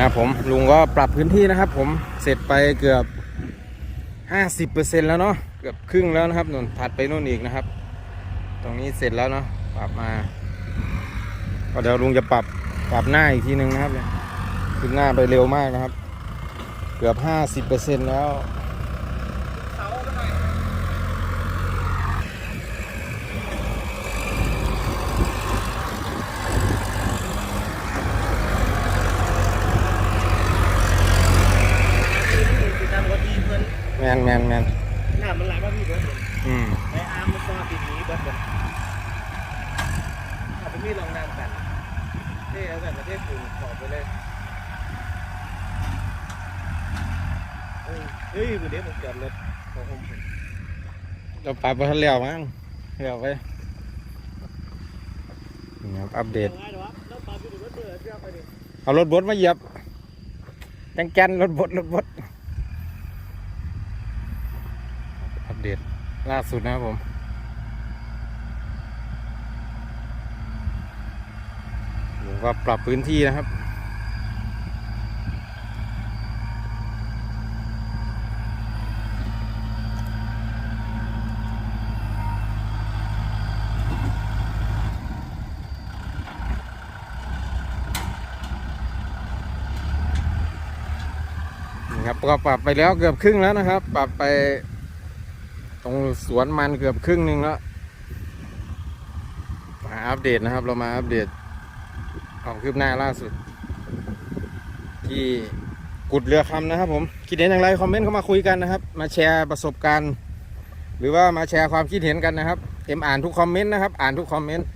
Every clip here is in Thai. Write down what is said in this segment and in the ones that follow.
นะครับผมลุงก็ปรับพื้นที่นะครับ ผมเสร็จไปเกือบ 50%แล้วเนาะเกือบครึ่งแล้วนะครับนนถัดไปนู่นอีกนะครับ ตรงนี้เสร็จแล้วเนาะปรับมา ก็เดี๋ยวลุงจะปรับปรับหน้าอีกทีนึงนะครับเนี่ยขึ้นหน้าไปเร็วมากนะครับ เกือบ 50%แล้ว ติดตามรถดีเพื่อน แมนแมนแมนหน้ามันไหลมาพี่เบิร์ดอืมไออาร์มมันก็ติดหนีเบิร์ดกันเอาไปมีลองน้ำกันเท่เอาแบบประเทศปูนขอบไปเลยเฮ้ยเฮ้ยวันนี้ผมจอดรถของผมเราปรับไปทันเร็วมั้งเร็วไปนี่ครับอัปเดตง่ายหรอวะแล้วปาไปดูรถเดือดเชื่อไปดิเอารถบดมาเหยียบแกนแกนรถบดรถบดอัปเดต ล่าสุดนะครับผมผมก็ปรับพื้นที่นะครับครับก็ปรับไปแล้วเกือบครึ่งแล้วนะครับ ปรับไป ตรงสวนมันเกือบครึ่งหนึ่งแล้วมาอัปเดตนะครับ เรามาอัปเดตความคืบหน้าล่าสุด ที่กุดเรือคำนะครับ ผมคิดเห็นอย่างไรคอมเมนต์เข้ามาคุยกันนะครับ มาแชร์ประสบการณ์ หรือว่ามาแชร์ความคิดเห็นกันนะครับเอ็มอ่านทุกคอมเมนต์นะครับ อ่านทุกคอมเมนต์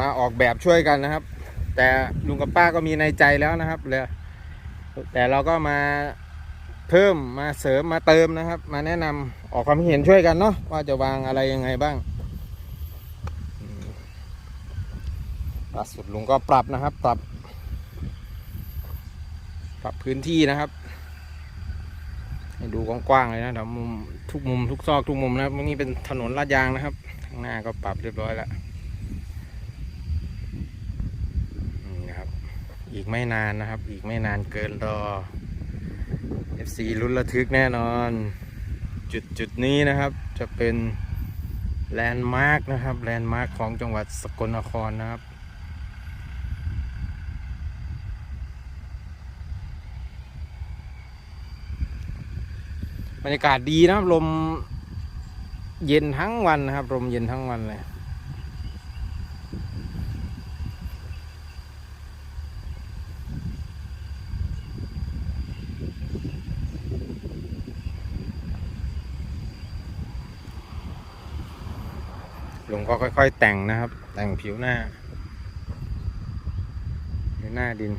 มาออกแบบช่วยกันนะครับ แต่ลุงกับป้าก็มีในใจแล้วนะครับเลยแต่เราก็มา เพิ่มมาเสริมมาเติมนะครับ มาแนะนำออกความเห็นช่วยกันเนาะว่าจะวางอะไรยังไงบ้างล่าสุดลุงก็ปรับนะครับ ปรับ ปรับพื้นที่นะครับ ให้ดูกว้างๆเลยนะเดี๋ยวมุมทุกมุมทุกซอกทุกมุมนะครับนี่เป็นถนนลาดยางนะครับข้างหน้าก็ปรับเรียบร้อยแล้วนี่นะครับ อีกไม่นานนะครับ อีกไม่นานเกินรอ FC ลุ้นระทึกแน่นอน จุดจุดนี้นะครับจะเป็นแลนด์มาร์กนะครับแลนด์มาร์กของจังหวัดสกลนครนะครับ บรรยากาศดีนะครับลมเย็นทั้งวันนะครับลมเย็นทั้งวันเลย ลุงก็ค่อย ๆ แต่งนะครับ แต่งผิวหน้าผิวหน้าดิน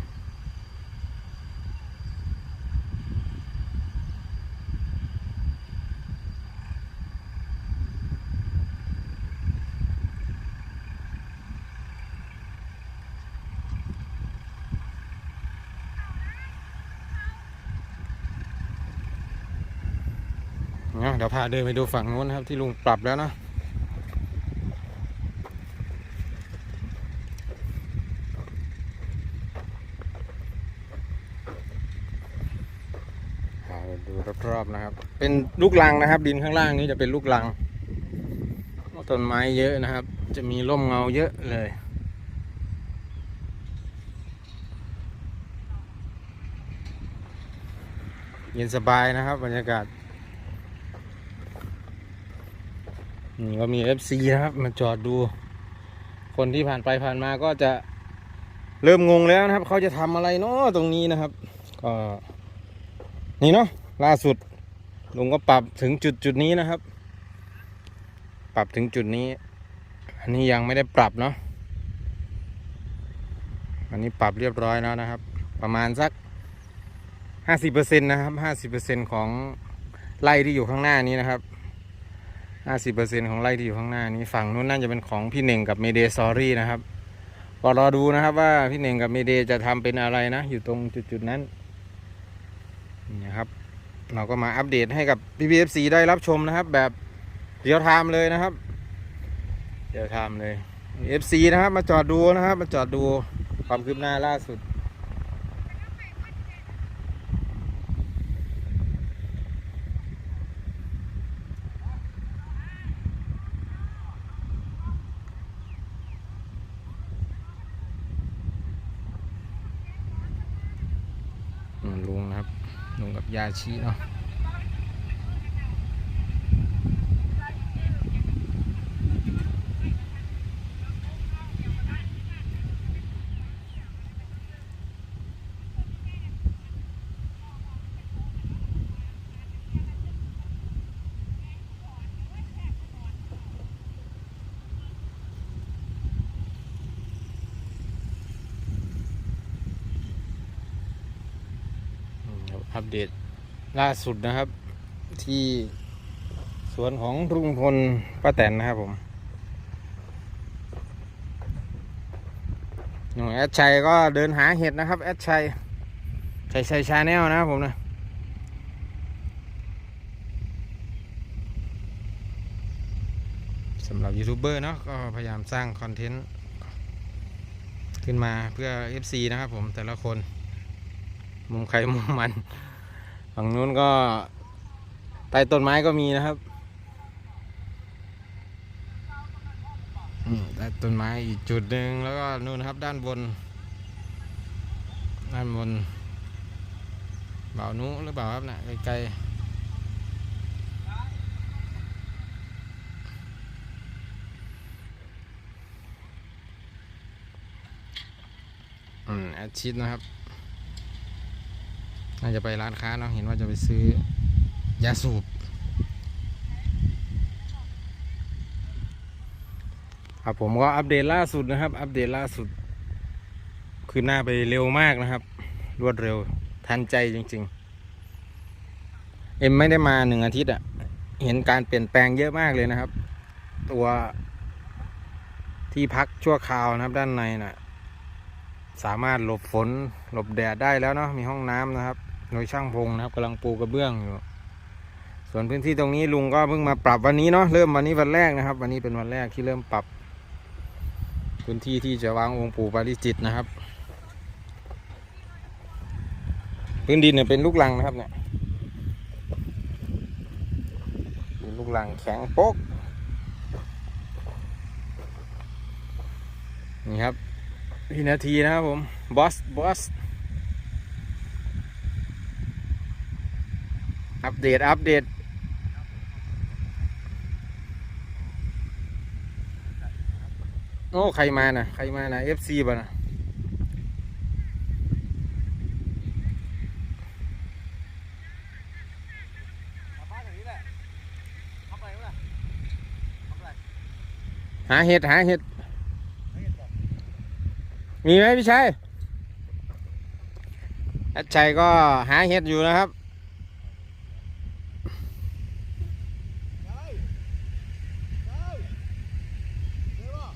เดี๋ยวพาเดินไปดูฝั่งนู้นนะครับที่ลุงปรับแล้วนะ พาไปดู รอบๆนะครับ เป็นลูกลังนะครับ ดินข้างล่างนี้จะเป็นลูกลังต้นไม้เยอะนะครับ จะมีร่มเงาเยอะเลยเย็นสบายนะครับ บรรยากาศนี่ก็มี FC นะครับ มาจอดดู คนที่ผ่านไปผ่านมาก็จะเริ่มงงแล้วนะครับ เขาจะทำอะไรเนาะตรงนี้นะครับ ก็ นี่เนาะ ล่าสุดลุงก็ปรับถึงจุดจุดนี้นะครับ ปรับถึงจุดนี้ อันนี้ยังไม่ได้ปรับเนาะอันนี้ปรับเรียบร้อยแล้วนะครับ ประมาณสักห้าสิบเปอร์เซ็นต์นะครับห้าสิบเปอร์เซ็นต์ของไร่ที่อยู่ข้างหน้านี้นะครับห้าสิบเปอร์เซ็นต์ของไร่ที่อยู่ข้างหน้านี้ฝั่งนู้นน่าจะเป็นของพี่เน่งกับเมเดซอรี่นะครับก็รอดูนะครับว่าพี่เน่งกับเมเดจะทำเป็นอะไรนะ อยู่ตรงจุดจุดๆนั้นนี่ครับ เราก็มาอัปเดตให้กับพีพีเอฟซีได้รับชมนะครับ แบบเรียลไทม์เลยนะครับเรียลไทม์เลย FC นะครับ มาจอดดูนะครับ มาจอดดูความคืบหน้าล่าสุด อืมลุงนะครับ ลุง กับยาชีเนาะ ครับอัปเดตล่าสุดนะครับ ที่สวนของลุงพลป้าแตนนะครับผมหนุ่มแอดชัยก็เดินหาเห็ดนะครับ แอดชัยชัยชัยชาแนลนะครับผมนะสำหรับยูทูบเบอร์เนาะก็พยายามสร้างคอนเทนต์ขึ้นมาเพื่อ FC นะครับผมแต่ละคน มุมใครมุมมัน ฝั่งนู้นก็ใต้ต้นไม้ก็มีนะครับใต้ต้นไม้อีกจุดหนึ่งแล้วก็นู่นครับด้านบน ด้านบนเบานุหรือเปล่าครับนะไกลๆอืมอดชิดนะครับ น่าจะไปร้านค้าเนาะเห็นว่าจะไปซื้อยาสูบครับผมก็อัปเดตล่าสุดนะครับ อัปเดตล่าสุด คือหน้าไปเร็วมากนะครับ รวดเร็วทันใจจริง ๆ เอ็มไม่ได้มาหนึ่งอาทิตย์อะเห็นการเปลี่ยนแปลงเยอะมากเลยนะครับ ตัวที่พักชั่วคราวนะครับด้านในน่ะสามารถหลบฝนหลบแดดได้แล้วเนาะมีห้องน้ำนะครับ โดยช่างพงนะครับกำลังปูกระเบื้องอยู่ ส่วนพื้นที่ตรงนี้ลุงก็เพิ่งมาปรับวันนี้เนาะเริ่มวันนี้วันแรกนะครับ วันนี้เป็นวันแรกที่เริ่มปรับ พื้นที่ที่จะวางองค์ปู่ปาริจิตนะครับ พื้นดินเนี่ยเป็นลูกลังนะครับเนี่ยเป็นลูกลังแข็งโป๊กนี่ครับวินาทีนะครับผมบอสบอส อัป เดต อัปเดต โอ้ ใครมาน่ะ ใครมาน่ะ FC ป่ะนะบ้านอย่างนี้แหละหาเห็ด หาเห็ด มีไหมพี่ชัยอาชัยก็หาเห็ดอยู่นะครับ ได้ได้เดี๋ยวว่า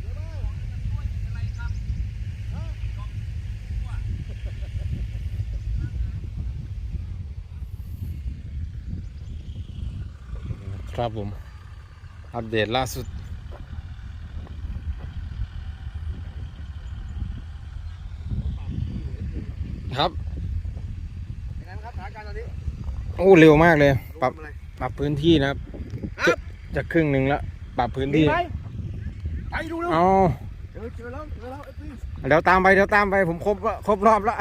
เดี๋ยวว่า ครับผม อัปเดตล่าสุด ครับอย่างนั้นครับสถานการณ์ตอนนี้โอ้เร็วมากเลย ปรับทำอะไรปรับพื้นที่นะครับ ครับจะครึ่งหนึ่งแล้วปรับพื้นมีที่ไหมไปดูเร็วเอาเจอเจอแล้วเจอแล้วเอฟซีเดี๋ยวตามไปเดี๋ยวตามไปผมครบละครบรอบละ